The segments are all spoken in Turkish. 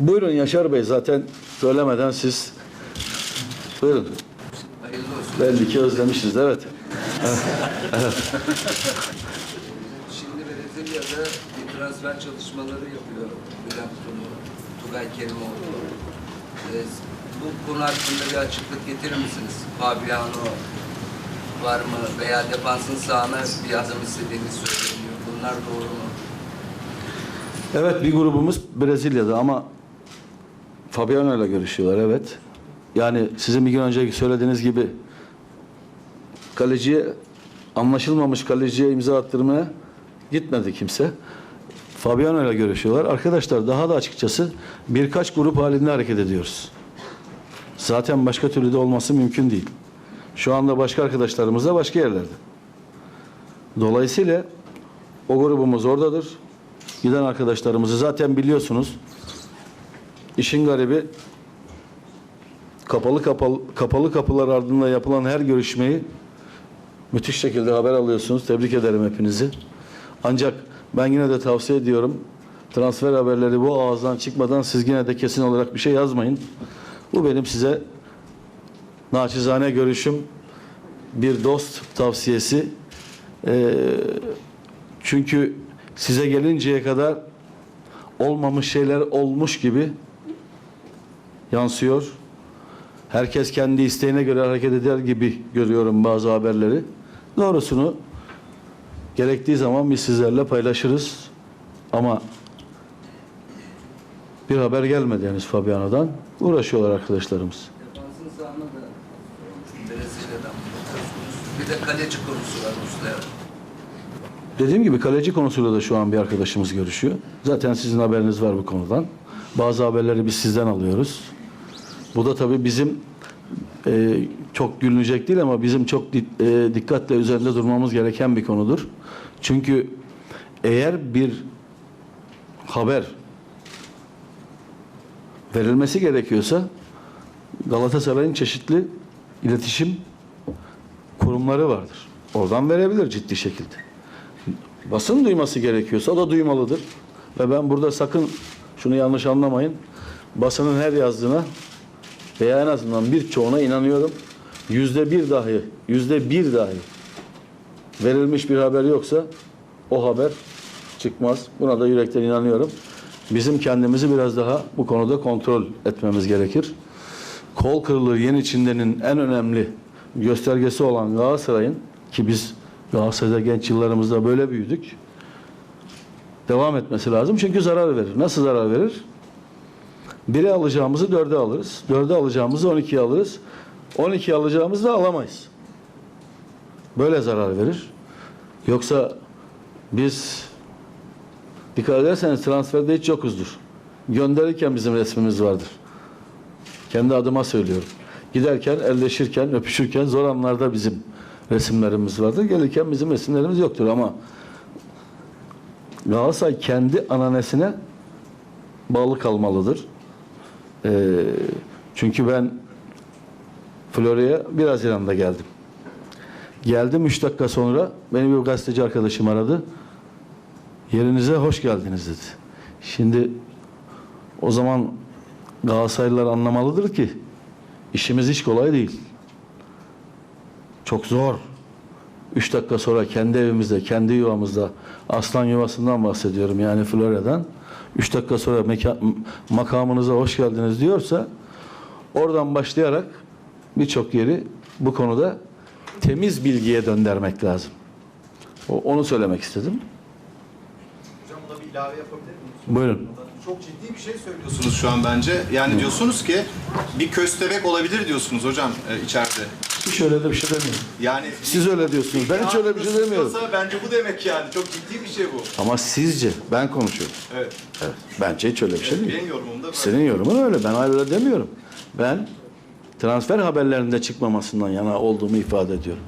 Buyurun Yaşar Bey zaten söylemeden siz buyurun. Belli ki özlemişiz evet. Şimdi Brezilya'da bir transfer çalışmaları yapıyor Bülent Tunu, Tugay Kerimoğlu. Ee, bu konu hakkında bir açıklık getirir misiniz? Fabiano var mı? Veya defansın sağına bir adım istediğiniz söyleniyor. Bunlar doğru mu? Evet bir grubumuz Brezilya'da ama Fabiano ile görüşüyorlar evet. Yani sizin bir gün önceki söylediğiniz gibi kaleciye anlaşılmamış kaleciye imza attırmaya gitmedi kimse. Fabiano ile görüşüyorlar. Arkadaşlar daha da açıkçası birkaç grup halinde hareket ediyoruz. Zaten başka türlü de olması mümkün değil. Şu anda başka arkadaşlarımız da başka yerlerde. Dolayısıyla o grubumuz oradadır. Giden arkadaşlarımızı zaten biliyorsunuz. İşin garibi kapalı kapalı kapalı kapılar ardında yapılan her görüşmeyi müthiş şekilde haber alıyorsunuz. Tebrik ederim hepinizi. Ancak ben yine de tavsiye ediyorum. Transfer haberleri bu ağızdan çıkmadan siz yine de kesin olarak bir şey yazmayın. Bu benim size naçizane görüşüm bir dost tavsiyesi. Ee, çünkü size gelinceye kadar olmamış şeyler olmuş gibi yansıyor. Herkes kendi isteğine göre hareket eder gibi görüyorum bazı haberleri. Doğrusunu gerektiği zaman biz sizlerle paylaşırız. Ama bir haber gelmedi henüz Fabiano'dan. Uğraşıyorlar arkadaşlarımız. Bir de kaleci konusu var. Dediğim gibi kaleci konusuyla da şu an bir arkadaşımız görüşüyor. Zaten sizin haberiniz var bu konudan. Bazı haberleri biz sizden alıyoruz. Bu da tabii bizim e, çok gülünecek değil ama bizim çok di- e, dikkatle üzerinde durmamız gereken bir konudur. Çünkü eğer bir haber verilmesi gerekiyorsa Galatasaray'ın çeşitli iletişim kurumları vardır. Oradan verebilir ciddi şekilde basın duyması gerekiyorsa o da duymalıdır. Ve ben burada sakın şunu yanlış anlamayın. Basının her yazdığına veya en azından birçoğuna inanıyorum. Yüzde bir dahi, yüzde bir dahi verilmiş bir haber yoksa o haber çıkmaz. Buna da yürekten inanıyorum. Bizim kendimizi biraz daha bu konuda kontrol etmemiz gerekir. Kol kırılır yen içindenin en önemli göstergesi olan Galatasaray'ın ki biz Galatasaray'da genç yıllarımızda böyle büyüdük. Devam etmesi lazım çünkü zarar verir. Nasıl zarar verir? Biri alacağımızı dörde alırız. Dörde alacağımızı on ikiye alırız. On ikiye alacağımızı da alamayız. Böyle zarar verir. Yoksa biz dikkat ederseniz transferde hiç yokuzdur. Gönderirken bizim resmimiz vardır. Kendi adıma söylüyorum. Giderken, elleşirken, öpüşürken zor anlarda bizim resimlerimiz vardır. Gelirken bizim resimlerimiz yoktur ama Galatasaray kendi ananesine bağlı kalmalıdır. Ee, çünkü ben Florya'ya bir Haziran'da geldim. Geldim üç dakika sonra beni bir gazeteci arkadaşım aradı. Yerinize hoş geldiniz dedi. Şimdi o zaman Galatasaraylılar anlamalıdır ki işimiz hiç kolay değil. Çok zor. Üç dakika sonra kendi evimizde, kendi yuvamızda aslan yuvasından bahsediyorum yani Florya'dan. Üç dakika sonra makamınıza hoş geldiniz diyorsa oradan başlayarak birçok yeri bu konuda temiz bilgiye döndürmek lazım. O- Onu söylemek istedim. Hocam buna bir ilave yapabilir miyim? Buyurun. Çok ciddi bir şey söylüyorsunuz şu an bence. Yani diyorsunuz ki bir köstebek olabilir diyorsunuz hocam e, içeride. Hiç öyle de bir şey demiyorum. Yani Siz öyle diyorsunuz. Ben hiç öyle bir şey demiyorum. Bence bu demek yani. Çok ciddi bir şey bu. Ama sizce ben konuşuyorum. Evet. Evet. Bence hiç öyle bir şey değil. Benim yorumum da böyle. Senin yorumun öyle. Ben öyle demiyorum. Ben transfer haberlerinde çıkmamasından yana olduğumu ifade ediyorum.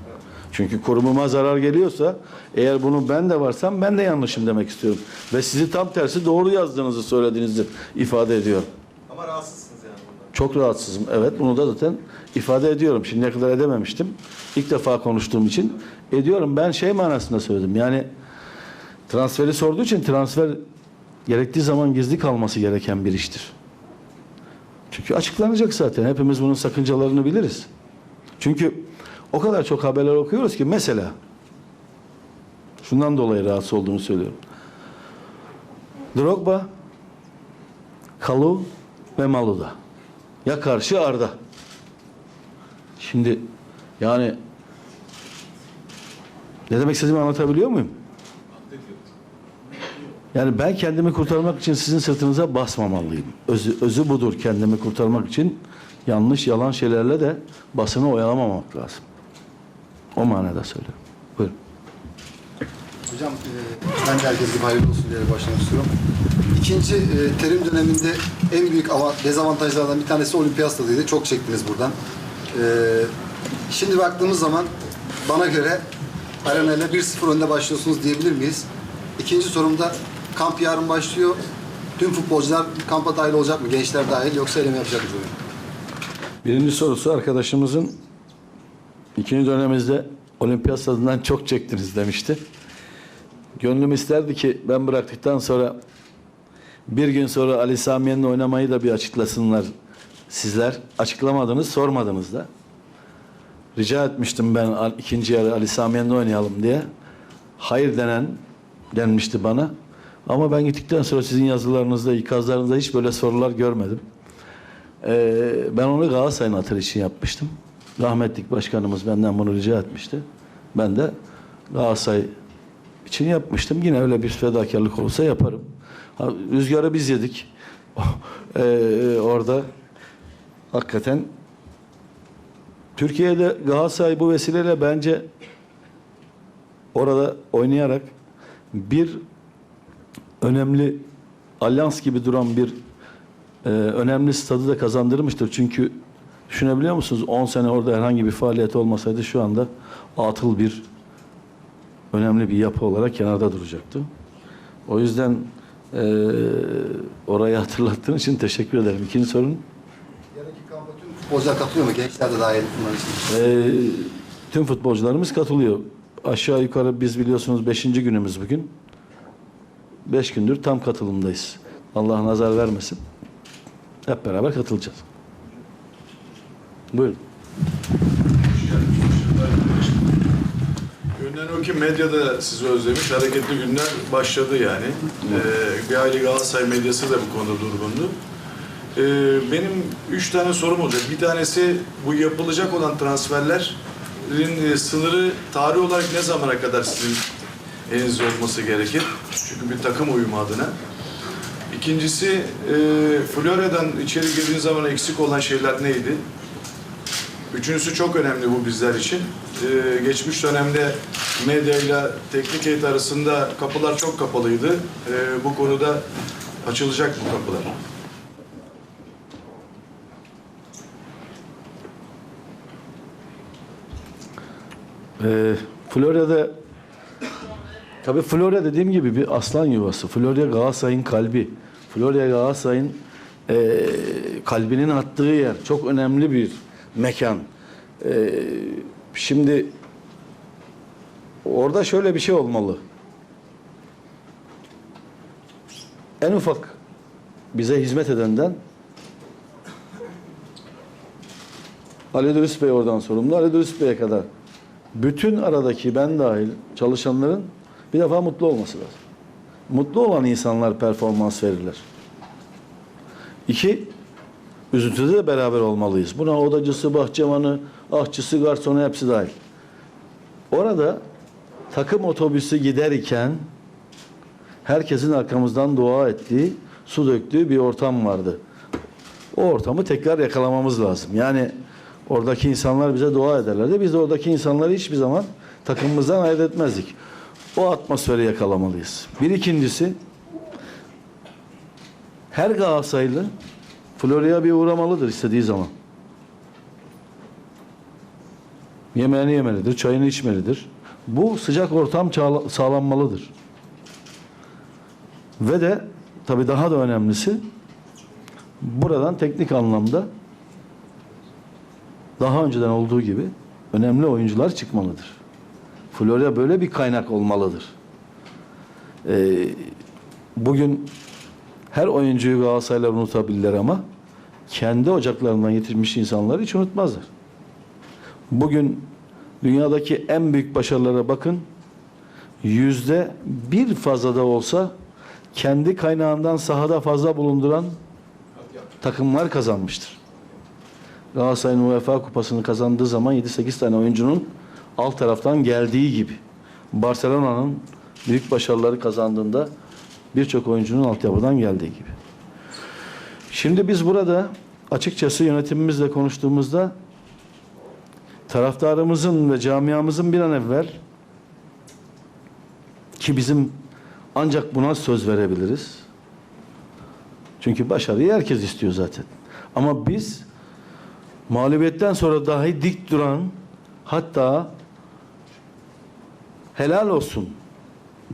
Çünkü kurumuma zarar geliyorsa eğer bunu ben de varsam ben de yanlışım demek istiyorum. Ve sizi tam tersi doğru yazdığınızı söylediğinizi ifade ediyorum. Ama bundan. Çok rahatsızım. Evet bunu da zaten ifade ediyorum. Şimdiye kadar edememiştim. İlk defa konuştuğum için ediyorum. Ben şey manasında söyledim. Yani transferi sorduğu için transfer gerektiği zaman gizli kalması gereken bir iştir. Çünkü açıklanacak zaten. Hepimiz bunun sakıncalarını biliriz. Çünkü o kadar çok haberler okuyoruz ki mesela şundan dolayı rahatsız olduğunu söylüyorum. Drogba, Kalu ve Maluda. Ya karşı Arda. Şimdi yani ne demek istediğimi anlatabiliyor muyum? Yani ben kendimi kurtarmak için sizin sırtınıza basmamalıyım. Özü, özü budur kendimi kurtarmak için yanlış yalan şeylerle de basını oyalamamak lazım. O manada söylüyorum. Hocam e, ben de herkes gibi hayırlı olsun diye başlamak istiyorum. İkinci e, terim döneminde en büyük ava- dezavantajlardan bir tanesi olimpiyat stadıydı. Çok çektiniz buradan. E, şimdi baktığımız zaman bana göre Arena ile 1-0 önde başlıyorsunuz diyebilir miyiz? İkinci sorumda kamp yarın başlıyor. Tüm futbolcular kampa dahil olacak mı? Gençler dahil yoksa eleme yapacak mı? Birinci sorusu arkadaşımızın ikinci dönemimizde olimpiyat stadından çok çektiniz demişti. Gönlüm isterdi ki ben bıraktıktan sonra bir gün sonra Ali Samiyen'le oynamayı da bir açıklasınlar sizler. Açıklamadınız, sormadınız da. Rica etmiştim ben ikinci yarı Ali Samiyen'le oynayalım diye. Hayır denen denmişti bana. Ama ben gittikten sonra sizin yazılarınızda, ikazlarınızda hiç böyle sorular görmedim. Ee, ben onu Galatasaray'ın hatırı için yapmıştım. Rahmetlik başkanımız benden bunu rica etmişti. Ben de Galatasaray için yapmıştım. Yine öyle bir fedakarlık olsa yaparım. Ha, rüzgarı biz yedik. Ee, orada hakikaten Türkiye'de Galatasaray bu vesileyle bence orada oynayarak bir önemli alyans gibi duran bir e, önemli stadı da kazandırmıştır. Çünkü düşünebiliyor musunuz? 10 sene orada herhangi bir faaliyet olmasaydı şu anda atıl bir önemli bir yapı olarak kenarda duracaktı. O yüzden e, orayı hatırlattığın için teşekkür ederim. İkinci sorun Yarınki kampa tüm futbolcular katılıyor mu? Gençler de dahil e, tüm futbolcularımız katılıyor. Aşağı yukarı biz biliyorsunuz 5. günümüz bugün. 5 gündür tam katılımdayız. Allah nazar vermesin. Hep beraber katılacağız. Buyurun. Görünen o ki medyada sizi özlemiş, hareketli günler başladı yani. Ee, bir aile Galatasaray medyası da bu konuda durgundu. Ee, benim üç tane sorum olacak. Bir tanesi bu yapılacak olan transferlerin e, sınırı tarih olarak ne zamana kadar sizin elinizde olması gerekir? Çünkü bir takım uyumu adına. İkincisi, e, Florya'dan içeri girdiğiniz zaman eksik olan şeyler neydi? Üçüncüsü çok önemli bu bizler için. Ee, geçmiş dönemde medya ile teknik heyet arasında kapılar çok kapalıydı. Ee, bu konuda açılacak bu kapılar. Ee, Florya'da tabii Florya dediğim gibi bir aslan yuvası. Florya Galatasaray'ın kalbi. Florya Galatasaray'ın e, kalbinin attığı yer. Çok önemli bir mekan. Ee, şimdi orada şöyle bir şey olmalı. En ufak bize hizmet edenden Ali Dürüst Bey oradan sorumlu. Ali Dürüst Bey'e kadar bütün aradaki ben dahil çalışanların bir defa mutlu olması lazım. Mutlu olan insanlar performans verirler. İki, üzüntüde de beraber olmalıyız. Buna odacısı, bahçıvanı, ahçısı, garsonu hepsi dahil. Orada takım otobüsü gider iken herkesin arkamızdan dua ettiği, su döktüğü bir ortam vardı. O ortamı tekrar yakalamamız lazım. Yani oradaki insanlar bize dua ederlerdi. Biz de oradaki insanları hiçbir zaman takımımızdan ayırt etmezdik. O atmosferi yakalamalıyız. Bir ikincisi her Galatasaraylı Florya'ya bir uğramalıdır istediği zaman. Yemeğini yemelidir, çayını içmelidir. Bu sıcak ortam sağlanmalıdır. Ve de tabii daha da önemlisi buradan teknik anlamda daha önceden olduğu gibi önemli oyuncular çıkmalıdır. Florya böyle bir kaynak olmalıdır. Ee, bugün Her oyuncuyu Galatasaraylar unutabilirler ama kendi ocaklarından yetişmiş insanları hiç unutmazlar. Bugün dünyadaki en büyük başarılara bakın. Yüzde bir fazla da olsa kendi kaynağından sahada fazla bulunduran takımlar kazanmıştır. Galatasaray'ın UEFA kupasını kazandığı zaman 7-8 tane oyuncunun alt taraftan geldiği gibi. Barcelona'nın büyük başarıları kazandığında birçok oyuncunun altyapıdan geldiği gibi. Şimdi biz burada açıkçası yönetimimizle konuştuğumuzda taraftarımızın ve camiamızın bir an evvel ki bizim ancak buna söz verebiliriz. Çünkü başarıyı herkes istiyor zaten. Ama biz mağlubiyetten sonra dahi dik duran hatta helal olsun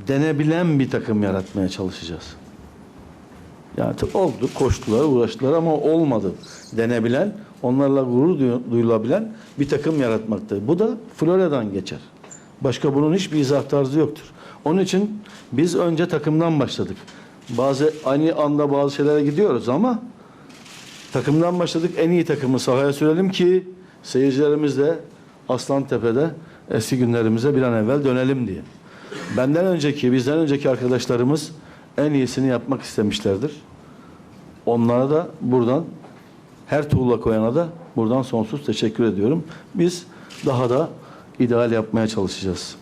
denebilen bir takım yaratmaya çalışacağız. Yani oldu, koştular, uğraştılar ama olmadı denebilen, onlarla gurur duyu- duyulabilen bir takım yaratmakta. Bu da Florya'dan geçer. Başka bunun hiçbir izah tarzı yoktur. Onun için biz önce takımdan başladık. Bazı aynı anda bazı şeylere gidiyoruz ama takımdan başladık. En iyi takımı sahaya sürelim ki seyircilerimiz de Aslantepe'de eski günlerimize bir an evvel dönelim diye. Benden önceki, bizden önceki arkadaşlarımız en iyisini yapmak istemişlerdir. Onlara da buradan her tuğla koyana da buradan sonsuz teşekkür ediyorum. Biz daha da ideal yapmaya çalışacağız.